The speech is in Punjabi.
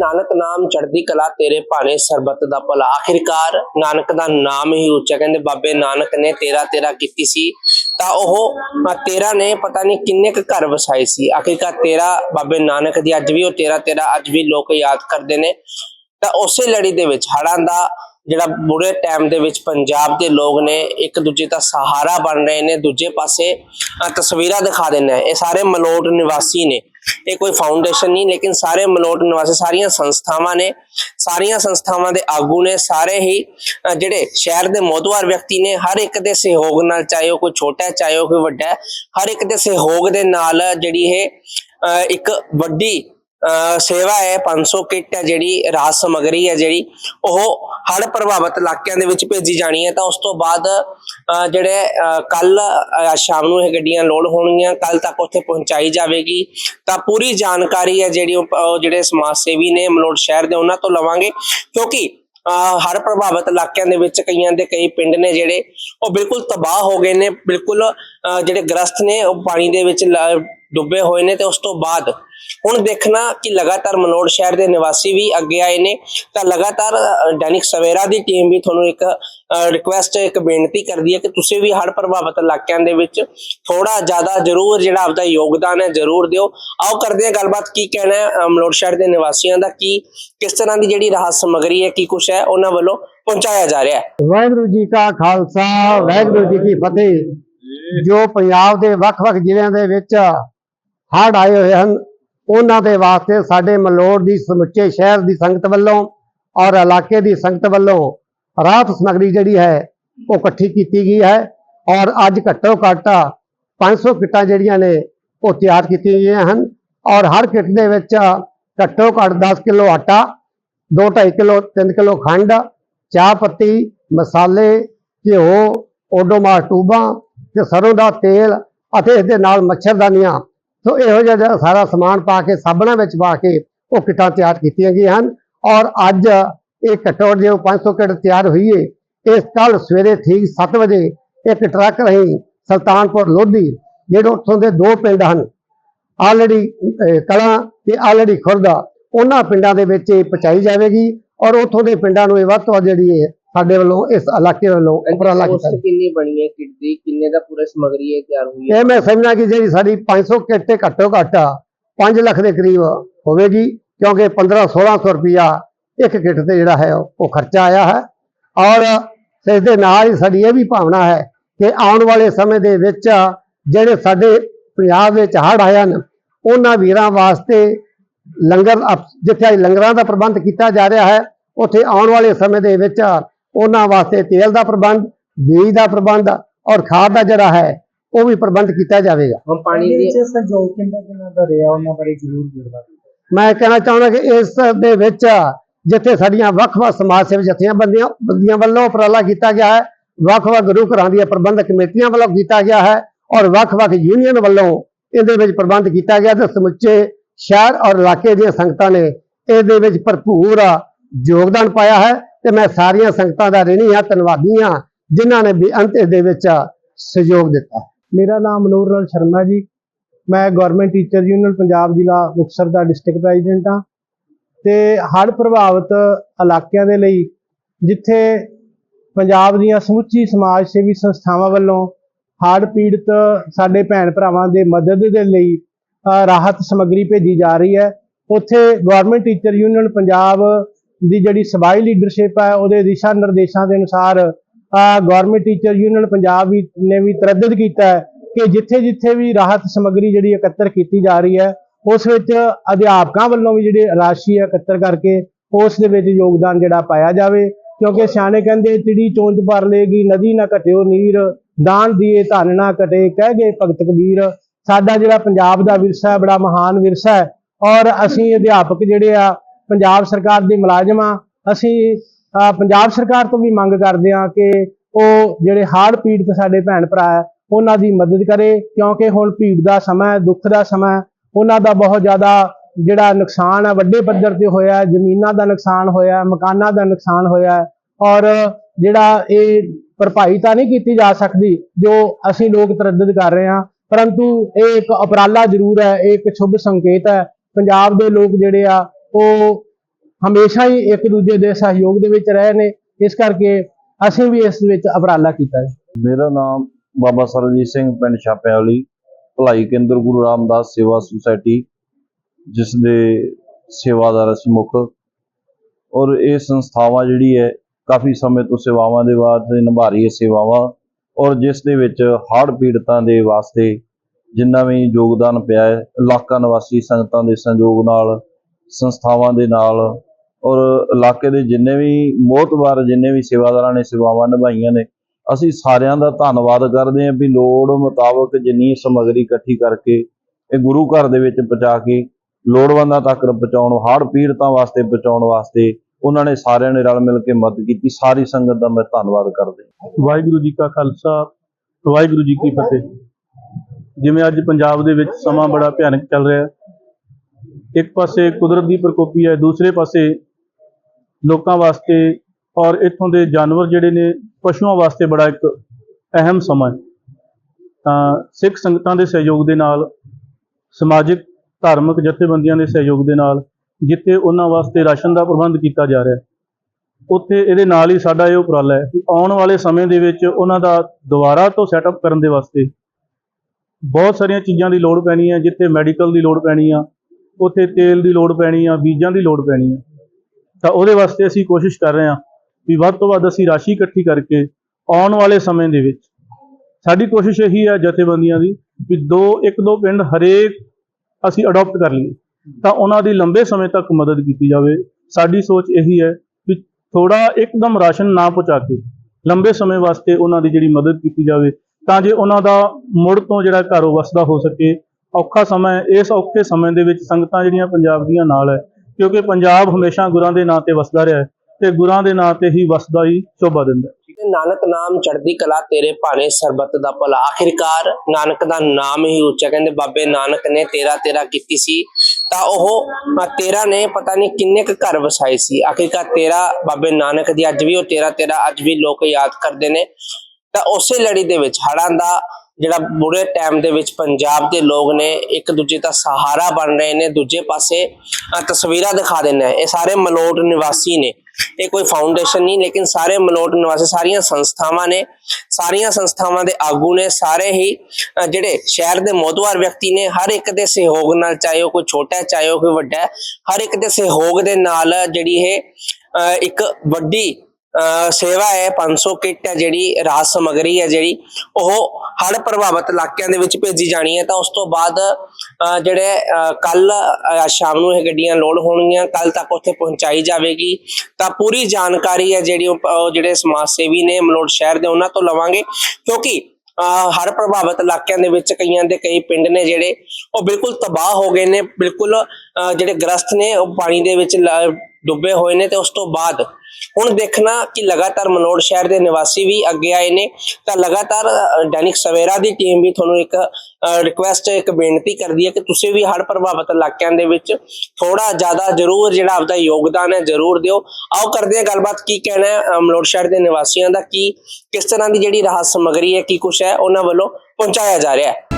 ਨਾਨਕ ਨਾਮ ਚੜ੍ਹਦੀ ਕਲਾ ਤੇਰੇ ਭਾਣੇ ਸਰਬੱਤ ਦਾ ਭਲਾ। ਆਖਿਰਕਾਰ ਨਾਨਕ ਦਾ ਨਾਮ ਹੀ ਉੱਚਾ ਕਹਿੰਦੇ ਬਾਬੇ ਨਾਨਕ ਨੇ ਤੇਰਾ ਤੇਰਾ ਕੀਤੀ ਸੀ। ਤਾਂ ਉਹ ਤੇਰਾ ਨੇ ਪਤਾ ਨਹੀਂ ਕਿੰਨੇ ਕੁ ਘਰ ਵਸਾਏ ਸੀ। ਆਖਿਰਕਾਰ ਤੇਰਾ ਬਾਬੇ ਨਾਨਕ ਦੀ ਅੱਜ ਵੀ ਉਹ ਤੇਰਾ ਤੇਰਾ ਅੱਜ ਵੀ ਲੋਕ ਯਾਦ ਕਰਦੇ ਨੇ। ਤਾਂ ਉਸੇ ਲੜੀ ਦੇ ਵਿੱਚ ਹੜਾਂ ਦਾ ਜਿਹੜਾ ਬੁਰੇ ਟਾਈਮ ਦੇ ਵਿੱਚ ਪੰਜਾਬ ਦੇ ਲੋਕ ਨੇ, ਇੱਕ ਦੂਜੇ ਦਾ ਸਹਾਰਾ ਬਣ ਰਹੇ ਨੇ, ਦੂਜੇ ਪਾਸੇ ਤਸਵੀਰਾਂ ਦਿਖਾ ਦਿੰਦੇ ਇਹ ਸਾਰੇ ਮਲੋਟ ਨਿਵਾਸੀ ਨੇ। ਇਹ ਕੋਈ ਫਾਊਂਡੇਸ਼ਨ ਨਹੀਂ, ਲੇਕਿਨ ਸਾਰੇ ਮਲੋਟ ਨਿਵਾਸੀ, ਸਾਰੀਆਂ ਸੰਸਥਾਵਾਂ ਨੇ, ਸਾਰੀਆਂ ਸੰਸਥਾਵਾਂ ਦੇ ਆਗੂ ਨੇ, ਸਾਰੇ ਹੀ ਜਿਹੜੇ ਸ਼ਹਿਰ ਦੇ ਮੋਹਤਵਾਰ ਵਿਅਕਤੀ ਨੇ, ਹਰ ਇੱਕ ਦੇ ਸਹਿਯੋਗ ਨਾਲ, ਚਾਹੇ ਉਹ ਕੋਈ ਛੋਟਾ ਚਾਹੇ ਉਹ ਕੋਈ ਵੱਡਾ ਹਰ ਇੱਕ ਦੇ ਸਹਿਯੋਗ ਦੇ ਨਾਲ ਜਿਹੜੀ ਇਹ ਇੱਕ ਵੱਡੀ ਸੇਵਾ ਹੈ 500 ਕਿੱਟ ਹੈ ਜਿਹੜੀ ਰਾਹਤ ਸਮਗਰੀ ਹੈ ਜਿਹੜੀ ਉਹ ਹੜ੍ਹ ਪ੍ਰਭਾਵਿਤ ਇਲਾਕਿਆਂ ਦੇ ਵਿੱਚ ਭੇਜੀ ਜਾਣੀ ਹੈ। ਤਾਂ ਉਸ ਤੋਂ ਬਾਅਦ ਜਿਹੜੇ ਕੱਲ ਸ਼ਾਮ ਨੂੰ ਇਹ ਗੱਡੀਆਂ ਲੋਡ ਹੋਣਗੀਆਂ ਕੱਲ ਤੱਕ ਉੱਥੇ ਪਹੁੰਚਾਈ ਜਾਵੇਗੀ। ਤਾਂ ਪੂਰੀ ਜਾਣਕਾਰੀ ਹੈ ਜਿਹੜੀ ਉਹ ਜਿਹੜੇ ਸਮਾਜ ਸੇਵੀ ਨੇ ਮਲੋਟ ਸ਼ਹਿਰ ਦੇ ਉਹਨਾਂ ਤੋਂ ਲਵਾਂਗੇ। ਕਿਉਂਕਿ ਹਰ ਪ੍ਰਭਾਵਿਤ ਇਲਾਕਿਆਂ ਦੇ ਵਿੱਚ ਕਈਆਂ ਦੇ ਕਈ ਪਿੰਡ ਨੇ ਜਿਹੜੇ ਉਹ ਬਿਲਕੁਲ ਤਬਾਹ ਹੋ ਗਏ ਨੇ ਬਿਲਕੁਲ ਅ, ਜਿਹੜੇ ਗ੍ਰਸਤ ਨੇ ਉਹ ਪਾਣੀ ਦੇ ਵਿੱਚ ਡੁੱਬੇ ਹੋਏ ਨੇ ਤੇ ਉਸ ਤੋਂ ਬਾਅਦ ਹੁਣ ਦੇਖਣਾ ਕਿ ਲਗਾਤਾਰ ਮਲੋੜ ਸ਼ਹਿਰ ਦੇ ਨਿਵਾਸੀ ਵੀ ਅੱਗੇ ਆਏ ਨੇ ਤਾਂ ਲਗਾਤਾਰ ਦੈਨਿਕ ਸਵੇਰਾ ਦੀ ਟੀਮ ਵੀ ਤੁਹਾਨੂੰ ਇੱਕ ਰਿਕੁਐਸਟ ਇੱਕ ਬੇਨਤੀ ਕਰਦੀ ਹੈ ਕਿ ਤੁਸੀਂ ਵੀ ਹੜ੍ਹ ਪ੍ਰਭਾਵਿਤ ਇਲਾਕਿਆਂ ਦੇ ਵਿੱਚ ਥੋੜਾ ਜ਼ਿਆਦਾ ਜ਼ਰੂਰ ਜਿਹੜਾ ਆਪਦਾ ਯੋਗਦਾਨ ਹੈ ਜ਼ਰੂਰ ਦਿਓ। ਆਓ ਕਰਦੇ ਹਾਂ ਗੱਲਬਾਤ ਕੀ ਕਹਿਣਾ ਹੈ ਅ, ਸ਼ਹਿਰ ਦੇ ਨਿਵਾਸੀਆਂ ਦਾ ਕੀ ਕਿਸ ਤਰ੍ਹਾਂ ਦੀ ਜਿਹੜੀ ਰਾਹਤ ਸਮਗਰੀ ਹੈ ਕੀ ਕੁਛ ਹੈ ਉਹਨਾਂ ਵੱਲੋਂ ਪਹੁੰਚਾਇਆ ਜਾ ਰਿਹਾ ਹੈ? ਵਾਹਿਗੁਰੂ ਜੀ ਕਾ ਖਾਲਸਾ ਵਾਹਿਗੁਰੂ ਜੀ ਕੀ ਫਤਿਹ। ਜੋ ਪੰਜਾਬ ਦੇ ਵੱਖ-ਵੱਖ ਜ਼ਿਲ੍ਹਿਆਂ ਦੇ ਵਿੱਚ ਹੜ ਆਏ ਹੋਏ ਹਨ। ਉਹਨਾਂ ਦੇ ਵਾਸਤੇ ਸਾਡੇ ਮਲੋੜ ਦੀ ਸਮੁੱਚੇ ਸ਼ਹਿਰ ਦੀ ਸੰਗਤ ਵੱਲੋਂ ਔਰ ਇਲਾਕੇ ਦੀ ਸੰਗਤ ਵੱਲੋਂ ਰਾਹਤ ਸਮੱਗਰੀ ਜਿਹੜੀ ਹੈ, ਉਹ ਇਕੱਠੀ ਕੀਤੀ ਗਈ ਹੈ ਔਰ ਅੱਜ ਘੱਟੋ ਘੱਟ 500 ਕਿੱਟਾਂ ਜਿਹੜੀਆਂ ਨੇ, ਉਹ ਤਿਆਰ ਕੀਤੀਆਂ ਗਈਆਂ ਹਨ ਔਰ ਹਰ ਕਿੱਟ ਦੇ ਵਿੱਚ ਘੱਟੋ ਘੱਟ 10 ਕਿਲੋ ਆਟਾ 2.5 ਕਿਲੋ 3 ਕਿਲੋ ਖੰਡ, ਚਾਹ ਪੱਤੀ, ਮਸਾਲੇ, ਘਿਓ, ਓਡੋਮਾਸ ਟੂਬਾਂ ਤੇ ਸਰੋਂ ਦਾ ਤੇਲ ਅਤੇ ਇਸ ਦੇ ਨਾਲ ਮੱਛਰਦਾਨੀਆਂ ਸੋ ਇਹੋ ਜਿਹਾ ਸਾਰਾ ਸਮਾਨ ਪਾ ਕੇ ਸਾਬਣਾਂ ਵਿੱਚ ਪਾ ਕੇ ਉਹ ਕਿੱਟਾਂ ਤਿਆਰ ਕੀਤੀਆਂ ਗਈਆਂ ਹਨ। ਔਰ ਅੱਜ ਇਹ ਘੱਟੋ ਘੱਟ 500 ਕਿੱਟ ਤਿਆਰ ਹੋਈ ਏ ਇਸ ਕੱਲ ਸਵੇਰੇ ਠੀਕ 7 ਵਜੇ ਇੱਕ ਟਰੱਕ ਰਹੀ ਸੁਲਤਾਨਪੁਰ ਲੋਧੀ, ਜਿਹੜੇ ਉੱਥੋਂ ਦੇ ਦੋ ਪਿੰਡ ਹਨ। ਆਲਰੇਡੀ ਕਲਾਂ ਤੇ ਆਲਰੇਡੀ ਖੁਰਦਾ, ਉਹਨਾਂ ਪਿੰਡਾਂ ਦੇ ਵਿੱਚ ਇਹ ਪਹੁੰਚਾਈ ਜਾਵੇਗੀ। ਔਰ ਉੱਥੋਂ ਦੇ ਪਿੰਡਾਂ ਨੂੰ ਇਹ ਵੱਧ ਤੋਂ ਵੱਧ ਜਿਹੜੀ ਹੈ ਸਾਡੇ ਵੱਲੋਂ ਇਸ ਇਲਾਕੇ ਵੱਲੋਂ ਉਪਰਾਲਾ ਕੀਤਾ ਕਿੰਨੀ ਬਣੀ ਹੈ ਕਿੱਟ ਦੀ? ਕਿੰਨੇ ਦਾ ਪੂਰਾ ਸਮਗਰੀ ਹੈ ਤਿਆਰ ਹੋਈ ਹੈ? ਇਹ ਮੈਂ ਸਮਝਣਾ ਕਿ ਜਿਹੜੀ ਸਾਡੀ 500 ਕਿੱਟ ਤੇ ਘੱਟੋ ਘੱਟ 5 ਲੱਖ ਦੇ ਕਰੀਬ ਹੋਵੇਗੀ ਕਿਉਂਕਿ 15 1600 ਰੁਪਇਆ ਇੱਕ ਕਿੱਟ ਤੇ ਜਿਹੜਾ ਹੈ ਉਹ ਖਰਚਾ ਆਇਆ ਹੈ। ਔਰ ਇਸ ਦੇ ਨਾਲ ਹੀ ਸਾਡੀ ਇਹ ਵੀ ਭਾਵਨਾ ਹੈ ਕਿ ਆਉਣ ਵਾਲੇ ਸਮੇਂ ਦੇ ਵਿੱਚ ਜਿਹੜੇ ਸਾਡੇ ਪੰਜਾਬ ਵਿੱਚ ਹੜ੍ਹ ਆਏ ਹਨ ਉਹਨਾਂ ਵੀਰਾਂ ਵਾਸਤੇ ਲੰਗਰ ਜਿੱਥੇ ਲੰਗਰਾਂ ਦਾ ਪ੍ਰਬੰਧ ਕੀਤਾ ਜਾ ਰਿਹਾ ਹੈ ਉੱਥੇ ਆਉਣ ਵਾਲੇ ਸਮੇਂ ਦੇ ਵਿੱਚ ਉਹਨਾਂ ਵਾਸਤੇ ਤੇਲ ਦਾ ਪ੍ਰਬੰਧ ਬੀਜ ਦਾ ਪ੍ਰਬੰਧ ਔਰ ਖਾਦ ਦਾ ਜਿਹੜਾ ਹੈ ਉਹ ਵੀ ਪ੍ਰਬੰਧ ਕੀਤਾ ਜਾਵੇਗਾ। ਹੁਣ ਪਾਣੀ ਦੀ ਵਿੱਚ ਸਹਿਯੋਗ ਕਿੰਨਾ ਕਿੰਨਾ ਦਾ ਰਿਹਾ ਉਹਨਾਂ ਬਾਰੇ ਜ਼ਰੂਰ ਜੁੜਵਾ ਮੈਂ ਕਹਿਣਾ ਚਾਹੁੰਦਾ ਕਿ ਇਸ ਦੇ ਵਿੱਚ ਜਿੱਥੇ ਸਾਡੀਆਂ ਵੱਖ-ਵੱਖ ਸਮਾਜ ਸੇਵੀ ਜਥੀਆਂ ਬੰਦੀਆਂ ਬੰਦੀਆਂ ਵੱਲੋਂ ਉਪਰਾਲਾ ਕੀਤਾ ਗਿਆ ਹੈ ਵੱਖ-ਵੱਖ ਗੁਰੂ ਘਰਾਂ ਦੀਆਂ ਪ੍ਰਬੰਧਕ ਕਮੇਟੀਆਂ ਵੱਲੋਂ ਕੀਤਾ ਗਿਆ ਹੈ ਔਰ ਵੱਖ-ਵੱਖ ਯੂਨੀਅਨ ਵੱਲੋਂ ਇਹਦੇ ਵਿੱਚ ਪ੍ਰਬੰਧ ਕੀਤਾ ਗਿਆ ਤੇ ਸਮੁੱਚੇ ਸ਼ਹਿਰ ਔਰ ਇਲਾਕੇ ਦੀਆਂ ਸੰਗਤਾਂ ਨੇ ਇਹਦੇ ਵਿੱਚ ਭਰਪੂਰ ਯੋਗਦਾਨ ਪਾਇਆ ਹੈ। ਤੇ ਮੈਂ ਸਾਰੀਆਂ ਸੰਗਤਾਂ ਦਾ ਰਹਿਣੀ ਹਾਂ, ਧੰਨਵਾਦੀ ਹਾਂ, ਜਿਨ੍ਹਾਂ ਨੇ ਅੰਤ ਦੇ ਵਿੱਚ ਸਹਿਯੋਗ ਦਿੱਤਾ। ਮੇਰਾ ਨਾਮ ਮਨੂਰ ਲਾਲ ਸ਼ਰਮਾ ਜੀ। ਮੈਂ ਗਵਰਨਮੈਂਟ ਟੀਚਰ ਯੂਨੀਅਨ ਪੰਜਾਬ ਜ਼ਿਲ੍ਹਾ ਮੁਕਤਸਰ ਦਾ ਡਿਸਟ੍ਰਿਕਟ ਪ੍ਰੈਜ਼ੀਡੈਂਟ ਹਾਂ ਤੇ ਹੜ੍ਹ ਪ੍ਰਭਾਵਿਤ ਇਲਾਕਿਆਂ ਦੇ ਲਈ ਜਿੱਥੇ ਪੰਜਾਬ ਦੀਆਂ ਸਮੁੱਚੀ ਸਮਾਜ ਸੇਵੀ ਸੰਸਥਾਵਾਂ ਵੱਲੋਂ ਹੜ੍ਹ ਪੀੜਤ ਸਾਡੇ ਭੈਣ ਭਰਾਵਾਂ ਦੇ ਮਦਦ ਦੇ ਲਈ ਰਾਹਤ ਸਮੱਗਰੀ ਭੇਜੀ ਜਾ ਰਹੀ ਹੈ। ਉੱਥੇ ਗਵਰਨਮੈਂਟ ਟੀਚਰ ਯੂਨੀਅਨ ਪੰਜਾਬ ਦੀ ਜਿਹੜੀ ਸਬਾਈ ਲੀਡਰਸ਼ਿਪ ਹੈ, ਉਹਦੇ ਦਿਸ਼ਾ ਨਿਰਦੇਸ਼ਾਂ ਦੇ ਅਨੁਸਾਰ ਗਵਰਨਮੈਂਟ ਟੀਚਰ ਯੂਨੀਅਨ ਪੰਜਾਬ ਵੀ ਨੇ ਵੀ ਤਰੱਦਦ ਕੀਤਾ ਹੈ ਕਿ ਜਿੱਥੇ ਜਿੱਥੇ ਵੀ ਰਾਹਤ ਸਮੱਗਰੀ ਜਿਹੜੀ ਇਕੱਤਰ ਕੀਤੀ ਜਾ ਰਹੀ ਹੈ, ਉਸ ਵਿੱਚ ਅਧਿਆਪਕਾਂ ਵੱਲੋਂ ਵੀ ਜਿਹੜੇ ਰਾਸ਼ੀ ਹੈ ਇਕੱਤਰ ਕਰਕੇ ਉਸ ਦੇ ਵਿੱਚ ਯੋਗਦਾਨ ਜਿਹੜਾ ਪਾਇਆ ਜਾਵੇ, ਕਿਉਂਕਿ ਸਿਆਣੇ ਕਹਿੰਦੇ ਚਿੜੀ ਚੋਂਚ ਭਰ ਲੇਗੀ ਨਦੀ ਨਾ ਘਟਿਓ ਨੀਰ, ਦਾਨ ਦੀਏ ਧਨ ਨਾ ਘਟੇ, ਕਹਿ ਗਏ ਭਗਤ ਕਬੀਰ। ਸਾਡਾ ਜਿਹੜਾ ਪੰਜਾਬ ਦਾ ਵਿਰਸਾ ਹੈ, ਬੜਾ ਮਹਾਨ ਵਿਰਸਾ ਹੈ। ਔਰ ਅਸੀਂ ਅਧਿਆਪਕ ਜਿਹੜੇ ਆ ਪੰਜਾਬ ਸਰਕਾਰ ਦੇ ਮੁਲਾਜ਼ਮ ਆ, ਅਸੀਂ ਪੰਜਾਬ ਸਰਕਾਰ ਤੋਂ ਵੀ ਮੰਗ ਕਰਦੇ ਆ ਕਿ ਉਹ ਜਿਹੜੇ ਹੜ੍ਹ ਪੀੜਤ ਸਾਡੇ ਭੈਣ ਭਰਾ ਹੈ, ਉਹਨਾਂ ਦੀ ਮਦਦ ਕਰੇ, ਕਿਉਂਕਿ ਹੁਣ ਭੀੜ ਦਾ ਸਮਾਂ ਹੈ, ਦੁੱਖ ਦਾ ਸਮਾਂ ਉਹਨਾਂ ਦਾ ਬਹੁਤ ਜ਼ਿਆਦਾ ਜਿਹੜਾ ਨੁਕਸਾਨ ਹੈ ਵੱਡੇ ਪੱਧਰ ਤੇ ਹੋਇਆ ਜ਼ਮੀਨਾਂ ਦਾ ਨੁਕਸਾਨ ਹੋਇਆ ਮਕਾਨਾਂ ਦਾ ਨੁਕਸਾਨ ਹੋਇਆ ਔਰ ਜਿਹੜਾ ਇਹ ਭਰਪਾਈ ਤਾਂ ਨਹੀਂ ਕੀਤੀ ਜਾ ਸਕਦੀ, ਜੋ ਅਸੀਂ ਲੋਕ ਤਰੱਦਦ ਕਰ ਰਹੇ ਹਾਂ, ਪਰੰਤੂ ਇਹ ਇੱਕ ਅਪਰਾਲਾ ਜ਼ਰੂਰ ਹੈ, ਇਹ ਇੱਕ ਸ਼ੁਭ ਸੰਕੇਤ ਹੈ, ਪੰਜਾਬ ਦੇ ਲੋਕ ਜਿਹੜੇ ਆ ਉਹ ਹਮੇਸ਼ਾ ਹੀ ਇੱਕ ਦੂਜੇ ਦੇ ਸਹਿਯੋਗ ਦੇ ਵਿੱਚ ਰਹੇ ਨੇ। ਇਸ ਕਰਕੇ ਅਸੀਂ ਵੀ ਇਸ ਵਿੱਚ ਉਪਰਾਲਾ ਕੀਤਾ ਹੈ। ਮੇਰਾ ਨਾਮ ਬਾਬਾ ਸਰਜੀਤ ਸਿੰਘ, ਪਿੰਡ ਛਾਪਿਆਲੀ, ਭਲਾਈ ਕੇਂਦਰ ਗੁਰੂ ਰਾਮਦਾਸ ਸੇਵਾ ਸੁਸਾਇਟੀ, ਜਿਸ ਦੇ ਸੇਵਾਦਾਰ ਅਸੀਂ ਮੁੱਖ। ਔਰ ਇਹ ਸੰਸਥਾਵਾਂ ਜਿਹੜੀ ਹੈ, ਕਾਫੀ ਸਮੇਂ ਤੋਂ ਸੇਵਾਵਾਂ ਦੇ ਵਾਸਤੇ ਨਿਭਾ ਰਹੀ ਹੈ ਸੇਵਾਵਾਂ। ਔਰ ਜਿਸ ਦੇ ਵਿੱਚ ਹੜ੍ਹ ਪੀੜਤਾਂ ਦੇ ਵਾਸਤੇ ਜਿੰਨਾ ਵੀ ਯੋਗਦਾਨ ਪਿਆ ਹੈ, ਇਲਾਕਾ ਨਿਵਾਸੀ ਸੰਗਤਾਂ ਦੇ ਸੰਯੋਗ ਨਾਲ ਸੰਸਥਾਵਾਂ ਦੇ ਨਾਲ ਔਰ ਇਲਾਕੇ ਦੇ ਜਿੰਨੇ ਵੀ ਮੋਹਤਬਾਰ, ਜਿੰਨੇ ਵੀ ਸੇਵਾਦਾਰਾਂ ਨੇ ਸੇਵਾਵਾਂ ਨਿਭਾਈਆਂ ਨੇ, ਅਸੀਂ ਸਾਰਿਆਂ ਦਾ ਧੰਨਵਾਦ ਕਰਦੇ ਹਾਂ ਵੀ ਲੋੜ ਮੁਤਾਬਕ ਜਿੰਨੀ ਸਮੱਗਰੀ ਇਕੱਠੀ ਕਰਕੇ ਇਹ ਗੁਰੂ ਘਰ ਦੇ ਵਿੱਚ ਪਹੁੰਚਾ ਕੇ ਲੋੜਵੰਦਾਂ ਤੱਕ ਪਹੁੰਚਾਉਣ, ਹੜ੍ਹ ਪੀੜਤਾਂ ਵਾਸਤੇ ਪਹੁੰਚਾਉਣ ਵਾਸਤੇ ਉਹਨਾਂ ਨੇ ਸਾਰਿਆਂ ਨੇ ਰਲ ਮਿਲ ਕੇ ਮਦਦ ਕੀਤੀ। ਸਾਰੀ ਸੰਗਤ ਦਾ ਮੈਂ ਧੰਨਵਾਦ ਕਰਦਾ ਵਾਹਿਗੁਰੂ ਜੀ ਕਾ ਖਾਲਸਾ, ਵਾਹਿਗੁਰੂ ਜੀ ਕੀ ਫਤਿਹ। ਜਿਵੇਂ ਅੱਜ ਪੰਜਾਬ ਦੇ ਵਿੱਚ ਸਮਾਂ ਬੜਾ ਭਿਆਨਕ ਚੱਲ ਰਿਹਾ ਹੈ ਇੱਕ ਪਾਸੇ ਕੁਦਰਤ ਦੀ ਪ੍ਰਕੋਪੀ ਹੈ, ਦੂਸਰੇ ਪਾਸੇ ਲੋਕਾਂ ਵਾਸਤੇ ਔਰ ਇੱਥੋਂ ਦੇ ਜਾਨਵਰ ਜਿਹੜੇ ਨੇ, ਪਸ਼ੂਆਂ ਵਾਸਤੇ ਬੜਾ ਇੱਕ ਅਹਿਮ ਸਮਾਂ ਹੈ। ਤਾਂ ਸਿੱਖ ਸੰਗਤਾਂ ਦੇ ਸਹਿਯੋਗ ਦੇ ਨਾਲ, ਸਮਾਜਿਕ, ਧਾਰਮਿਕ ਜਥੇਬੰਦੀਆਂ ਦੇ ਸਹਿਯੋਗ ਦੇ ਨਾਲ ਜਿੱਥੇ ਉਹਨਾਂ ਵਾਸਤੇ ਰਾਸ਼ਨ ਦਾ ਪ੍ਰਬੰਧ ਕੀਤਾ ਜਾ ਰਿਹਾ ਹੈ, ਉੱਥੇ ਇਹਦੇ ਨਾਲ ਹੀ ਸਾਡਾ ਇਹ ਉਪਰਾਲਾ ਹੈ ਕਿ ਆਉਣ ਵਾਲੇ ਸਮੇਂ ਦੇ ਵਿੱਚ ਉਹਨਾਂ ਦਾ ਦੁਬਾਰਾ ਤੋਂ ਸੈਟਅਪ ਕਰਨ ਦੇ ਵਾਸਤੇ ਬਹੁਤ ਸਾਰੀਆਂ ਚੀਜ਼ਾਂ ਦੀ ਲੋੜ ਪੈਣੀ ਹੈ, ਜਿੱਥੇ ਮੈਡੀਕਲ ਦੀ ਲੋੜ ਪੈਣੀ ਆ ਉੱਥੇ ਤੇਲ ਦੀ ਲੋੜ ਪੈਣੀ ਆ, ਬੀਜਾਂ ਦੀ ਲੋੜ ਪੈਣੀ ਆ। ਤਾਂ ਉਹਦੇ ਵਾਸਤੇ ਅਸੀਂ ਕੋਸ਼ਿਸ਼ ਕਰ ਰਹੇ ਹਾਂ ਵੀ ਵੱਧ ਤੋਂ ਵੱਧ ਅਸੀਂ ਰਾਸ਼ੀ ਇਕੱਠੀ ਕਰਕੇ ਆਉਣ ਵਾਲੇ ਸਮੇਂ ਦੇ ਵਿੱਚ ਸਾਡੀ ਕੋਸ਼ਿਸ਼ ਇਹੀ ਹੈ ਜਥੇਬੰਦੀਆਂ ਦੀ ਵੀ ਦੋ, ਇੱਕ, ਦੋ ਪਿੰਡ ਹਰੇਕ ਅਸੀਂ ਅਡਾਪਟ ਕਰ ਲਈਏ। ਤਾਂ ਉਹਨਾਂ ਦੀ ਲੰਬੇ ਸਮੇਂ ਤੱਕ ਮਦਦ ਕੀਤੀ ਜਾਵੇ। ਸਾਡੀ ਸੋਚ ਇਹੀ ਹੈ ਵੀ ਥੋੜਾ ਇੱਕਦਮ ਰਾਸ਼ਨ ਨਾ ਪਹੁੰਚਾ ਕੇ ਲੰਬੇ ਸਮੇਂ ਵਾਸਤੇ ਉਹਨਾਂ ਦੀ ਜਿਹੜੀ ਮਦਦ ਕੀਤੀ ਜਾਵੇ ਤਾਂ ਜੇ ਉਹਨਾਂ ਦਾ ਮੁੜ ਤੋਂ ਜਿਹੜਾ ਘਰ ਵਸਦਾ ਹੋ ਸਕੇ ਔਖਾ ਸਮਾਂ ਹੈ, ਇਸ ਔਖੇ ਸਮੇਂ ਦੇ ਵਿੱਚ ਸੰਗਤਾਂ ਜਿਹੜੀਆਂ ਪੰਜਾਬ ਦੀਆਂ ਨਾਲ ਹੈ ਕਿਉਂਕਿ ਪੰਜਾਬ ਹਮੇਸ਼ਾ ਗੁਰਾਂ ਦੇ ਨਾਂ ਤੇ ਵਸਦਾ ਰਿਹਾ ਹੈ ਤੇ ਗੁਰਾਂ ਦੇ ਨਾਂ ਤੇ ਹੀ ਵਸਦਾ ਹੀ ਸ਼ੋਭਾ ਦਿੰਦਾ ਨਾਨਕ ਨਾਮ ਚੜ੍ਹਦੀ ਕਲਾ ਤੇਰੇ ਭਾਣੇ ਸਰਬੱਤ ਦਾ ਭਲਾ। ਆਖਿਰਕਾਰ ਨਾਨਕ ਦਾ ਨਾਮ ਹੀ ਉੱਚਾ ਕਹਿੰਦੇ ਬਾਬੇ ਨਾਨਕ ਨੇ ਤੇਰਾ ਤੇਰਾ ਕੀਤੀ ਸੀ। ਤਾਂ ਉਹ ਤੇਰਾ ਨੇ ਪਤਾ ਨਹੀਂ ਕਿੰਨੇ ਕੁ ਘਰ ਵਸਾਏ ਸੀ। ਆਖਿਰਕਾਰ ਤੇਰਾ ਬਾਬੇ ਨਾਨਕ ਦੀ ਅੱਜ ਵੀ ਉਹ ਤੇਰਾ ਤੇਰਾ ਅੱਜ ਵੀ ਲੋਕ ਯਾਦ ਕਰਦੇ ਨੇ। ਤਾਂ ਉਸੇ ਲੜੀ ਦੇ ਵਿੱਚ ਹੜਾਂ ਦਾ ਜਿਹੜਾ ਬੁਰੇ ਟਾਈਮ ਦੇ ਵਿੱਚ ਪੰਜਾਬ ਦੇ ਲੋਕ ਨੇ, ਇੱਕ ਦੂਜੇ ਦਾ ਸਹਾਰਾ ਬਣ ਰਹੇ ਨੇ, ਦੂਜੇ ਪਾਸੇ ਤਸਵੀਰਾਂ ਦਿਖਾ ਦਿੰਦੇ ਨੇ ਇਹ ਸਾਰੇ ਮਲੋਟ ਨਿਵਾਸੀ ਨੇ। ਇਹ ਕੋਈ ਫਾਊਂਡੇਸ਼ਨ ਨਹੀਂ, ਲੇਕਿਨ ਸਾਰੇ ਮਲੋਟ ਨਿਵਾਸੀ, ਸਾਰੀਆਂ ਸੰਸਥਾਵਾਂ ਨੇ, ਸਾਰੀਆਂ ਸੰਸਥਾਵਾਂ ਦੇ ਆਗੂ ਨੇ, ਸਾਰੇ ਹੀ ਜਿਹੜੇ ਸ਼ਹਿਰ ਦੇ ਮੋਦਵਾਰ ਵਿਅਕਤੀ ਨੇ, ਹਰ ਇੱਕ ਦੇ ਸਹਿਯੋਗ ਨਾਲ, ਚਾਹੇ ਉਹ ਕੋਈ ਛੋਟਾ ਚਾਹੇ ਉਹ ਕੋਈ ਵੱਡਾ ਹਰ ਇੱਕ ਦੇ ਸਹਿਯੋਗ ਦੇ ਨਾਲ ਜਿਹੜੀ ਇਹ ਇੱਕ ਵੱਡੀ ਸੇਵਾ ਹੈ 500 ਕਿੱਟ ਹੈ ਜਿਹੜੀ, ਰਾਜ ਸਮਗਰੀ ਹੈ ਜਿਹੜੀ, ਉਹ ਹੜ੍ਹ ਪ੍ਰਭਾਵਿਤ ਇਲਾਕਿਆਂ ਦੇ ਵਿੱਚ ਭੇਜੀ ਜਾਣੀ ਹੈ। ਤਾਂ ਉਸ ਤੋਂ ਬਾਅਦ ਜਿਹੜੇ ਕੱਲ ਸ਼ਾਮ ਨੂੰ ਇਹ ਗੱਡੀਆਂ ਲੋਡ ਹੋਣਗੀਆਂ ਕੱਲ ਤੱਕ ਉੱਥੇ ਪਹੁੰਚਾਈ ਜਾਵੇਗੀ। ਤਾਂ ਪੂਰੀ ਜਾਣਕਾਰੀ ਹੈ ਜਿਹੜੀ ਉਹ ਜਿਹੜੇ ਸਮਾਜ ਸੇਵੀ ਨੇ ਮਲੋਟ ਸ਼ਹਿਰ ਦੇ, ਉਹਨਾਂ ਤੋਂ ਲਵਾਂਗੇ। ਕਿਉਂਕਿ ਹਰ ਪ੍ਰਭਾਵਿਤ ਇਲਾਕਿਆਂ ਦੇ ਵਿੱਚ ਕਈਆਂ ਦੇ, ਕਈ ਪਿੰਡ ਨੇ ਜਿਹੜੇ, ਉਹ ਬਿਲਕੁਲ ਤਬਾਹ ਹੋ ਗਏ ਨੇ, ਬਿਲਕੁਲ ਜਿਹੜੇ ਗ੍ਰਸਤ ਨੇ, ਉਹ ਪਾਣੀ ਦੇ ਵਿੱਚ ਡੁੱਬੇ ਹੋਏ ਨੇ। ਤੇ ਉਸ ਤੋਂ ਬਾਅਦ ਹੁਣ ਦੇਖਣਾ ਕਿ ਲਗਾਤਾਰ ਮਨੋੜ ਸ਼ਹਿਰ ਦੇ ਨਿਵਾਸੀ ਵੀ ਅੱਗੇ ਆਏ ਨੇ। ਤਾਂ ਲਗਾਤਾਰ ਅ, ਦੈਨਿਕ ਸਵੇਰਾ ਦੀ ਟੀਮ ਵੀ ਤੁਹਾਨੂੰ ਇੱਕ ਰਿਕੁਐਸਟ ਇੱਕ ਬੇਨਤੀ ਕਰਦੀ ਹੈ ਕਿ ਤੁਸੀਂ ਵੀ ਹੜ੍ਹ ਪ੍ਰਭਾਵਿਤ ਇਲਾਕਿਆਂ ਦੇ ਵਿੱਚ ਥੋੜਾ ਜ਼ਿਆਦਾ ਜ਼ਰੂਰ ਜਿਹੜਾ ਆਪਦਾ ਯੋਗਦਾਨ ਹੈ ਜ਼ਰੂਰ ਦਿਓ। ਆਓ ਕਰਦੇ ਹਾਂ ਗੱਲਬਾਤ ਕੀ ਕਹਿਣਾ ਹੈ ਅ, ਸ਼ਹਿਰ ਦੇ ਨਿਵਾਸੀਆਂ ਦਾ ਕੀ ਕਿਸ ਤਰ੍ਹਾਂ ਦੀ ਜਿਹੜੀ ਰਾਹਤ ਸਮਗਰੀ ਹੈ ਕੀ ਕੁਛ ਹੈ ਉਹਨਾਂ ਵੱਲੋਂ ਪਹੁੰਚਾਇਆ ਜਾ ਰਿਹਾ ਹੈ।